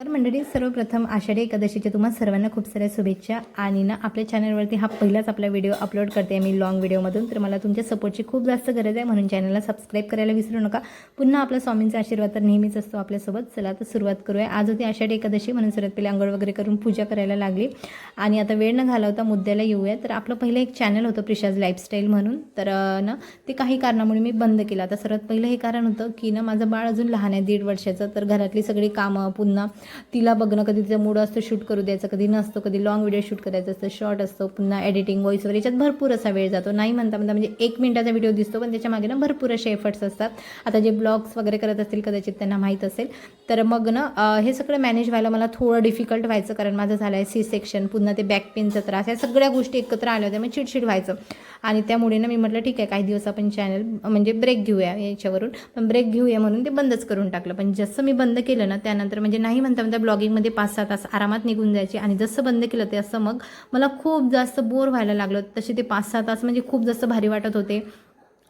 तर मंडळी सर्वप्रथम आषाढी एकादशीच्या तुम्हाला सर्वांना खूप साऱ्या शुभेच्छा आणि ना आपल्या चॅनलवरती हा पहिलाच आपला व्हिडिओ अपलोड करते मी लॉंग व्हिडिओमधून. तर मला तुमच्या सपोर्टची खूप जास्त गरज आहे म्हणून चॅनलला सबस्क्राईब करायला विसरू नका. पुन्हा आपला स्वामींचा आशीर्वाद तर नेहमीच असतो आपल्यासोबत. चला तर सुरुवात करूया. आज होती आषाढी एकादशी म्हणून सर्वात पहिले आंघोळ वगैरे करून पूजा करायला लागली. आणि आता वेळ न घालवता मुद्द्याला येऊया. तर आपलं पहिलं एक चॅनल होतं प्रिशाज लाईफस्टाईल म्हणून. तर ना ते काही कारणामुळे मी बंद केलं. आता सर्वात पहिलं हे कारण होतं की ना माझं बाळ अजून लहान आहे दीड वर्षाचं. तर घरातली सगळी कामं पुन्हा तिला बघणं कधी तिचा मूड असतो शूट करू द्यायचं कधी नसतो कधी लॉंग व्हिडिओ शूट करायचं असतं शॉर्ट असतो पुन्हा एडिटिंग व्हॉईस वगैरे याच्यात भरपूर असा वेळ जातो. नाही म्हणता म्हणता म्हणजे एक मिनिटाचा व्हिडिओ दिसतो पण त्याच्यामागे ना भरपूर असे एफर्ट्स असतात. आता जे ब्लॉग्स वगैरे करत असतील कदाचित त्यांना माहीत असेल तर मग ना हे सगळं मॅनेज व्हायला मला थोडं डिफिकल्ट व्हायचं कारण माझं झालं आहे सी सेक्शन पुन्हा ते बॅक पेनचा त्रास या सगळ्या गोष्टी एकत्र आल्या होत्या मग चिडचिड व्हायचं. आणि त्यामुळे ना मी म्हटलं ठीक आहे काही दिवस आपण चॅनल म्हणजे ब्रेक घेऊया याच्यावरून पण ब्रेक घेऊया म्हणून ते बंदच करून टाकलं. पण जसं मी बंद केलं ना त्यानंतर म्हणजे नाही म्हणता म्हणता ब्लॉगिंगमध्ये पाच सहा तास आरामात निघून जायचे आणि जसं बंद केलं ते असं मग मला खूप जास्त बोर व्हायला लागलं. तसे ते पाच सहा तास म्हणजे खूप जास्त भारी वाटत होते.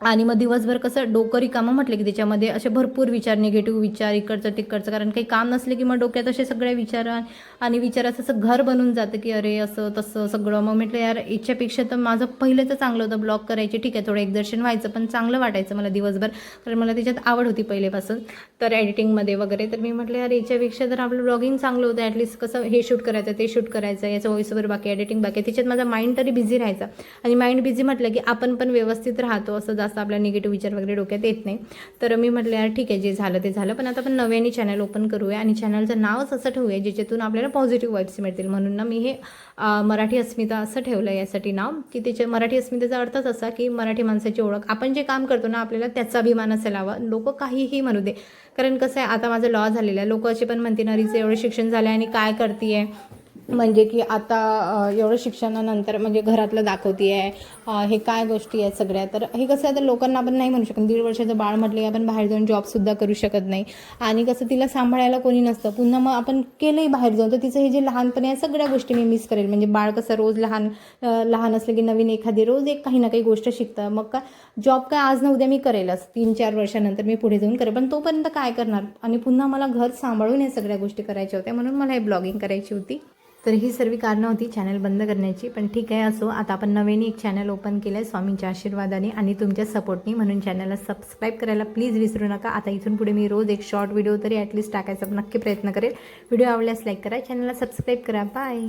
आणि मग दिवसभर कसं डोकं रिकामं म्हटलं की त्याच्यामध्ये असे भरपूर विचार निगेटिव्ह विचार इकडचं तिकडचं कारण काही काम नसले की मग डोक्यात असे सगळे विचार आणि विचाराचं असं घर बनून जातं की अरे असं तसं सगळं. मग म्हटलं यार याच्यापेक्षा तर माझं पहिलं तर चांगलं होतं. ब्लॉग करायचे ठीक आहे थोडं एक्झर्शन व्हायचं पण चांगलं वाटायचं मला दिवसभर. कारण मला त्याच्यात आवड होती पहिलेपासून. तर एडिटिंगमध्ये वगैरे. तर मी म्हटलं यार याच्यापेक्षा तर आपलं ब्लॉगिंग चांगलं होतं. ॲटलिस्ट कसं हे शूट करायचं ते शूट करायचं. याचं व्हॉईसवर बाकी एडिटिंग बाकी. त्याच्यात माझा माइंड तरी बिझी राहायचा. आणि माइंड बिझी म्हटलं की आपण पण व्यवस्थित राहतो. असं जास्त आपला निगेटिव्ह विचार वगैरे डोक्यात येत नाही. तर मी म्हटलं यार ठीक आहे जे झालं ते झालं. पण आता आपण नव्याने चॅनल ओपन करूया आणि चॅनलचं नावच असं ठेवूया ज्याच्यातून आपल्याला पॉझिटिव्ह वाईब्स मिळतील. म्हणून ना मी हे मराठी अस्मिता असं ठेवलं आहे यासाठी नाव की त्याच्या मराठी अस्मितेचा अर्थच असा की मराठी माणसाची ओळख. आपण जे काम करतो ना आपल्याला त्याचा अभिमान असायला हवा लोक काहीही म्हणू दे. कारण कसं आहे आता माझं लॉ झालेलं आहे. लोक असे पण म्हणते नरीचं एवढं शिक्षण झालं आणि काय करते आहे म्हणजे की आता एवढं शिक्षणानंतर म्हणजे घरातलं दाखवते आहे हे काय गोष्टी आहेत सगळ्या? तर हे कसं आहे तर लोकांना आपण नाही म्हणू शकत. दीड वर्षाचं बाळ म्हटलं की आपण बाहेर जाऊन जॉबसुद्धा करू शकत नाही. आणि कसं तिला सांभाळायला कोणी नसतं. पुन्हा मग आपण केलंही बाहेर जाऊन तर तिचं हे जे लहानपणी आहे सगळ्या गोष्टी मी मिस करेल. म्हणजे बाळ कसं रोज लहान लहान असलं की नवीन एखादी रोज एक काही ना काही गोष्ट शिकतं. मग काय जॉब काय आज ना उद्या मी करेलच. तीन चार वर्षानंतर मी पुढे जाऊन करेल. पण तोपर्यंत काय करणार? आणि पुन्हा मला घर सांभाळून या सगळ्या गोष्टी करायच्या होत्या म्हणून मला हे ब्लॉगिंग करायची होती. तर ही सर्व कारणं होती चॅनल बंद करण्याची. पण ठीक आहे असो. आता आपण नवीन एक चॅनल ओपन केलं आहे स्वामींच्या आशीर्वादाने आणि तुमच्या सपोर्टनी म्हणून चॅनलला सबस्क्राईब करायला प्लीज विसरू नका. आता इथून पुढे मी रोज एक शॉर्ट व्हिडिओ तरी ॲटलीस्ट टाकायचा नक्की प्रयत्न करेल. व्हिडिओ आवडल्यास लाईक करा चॅनलला सबस्क्राईब करा. बाय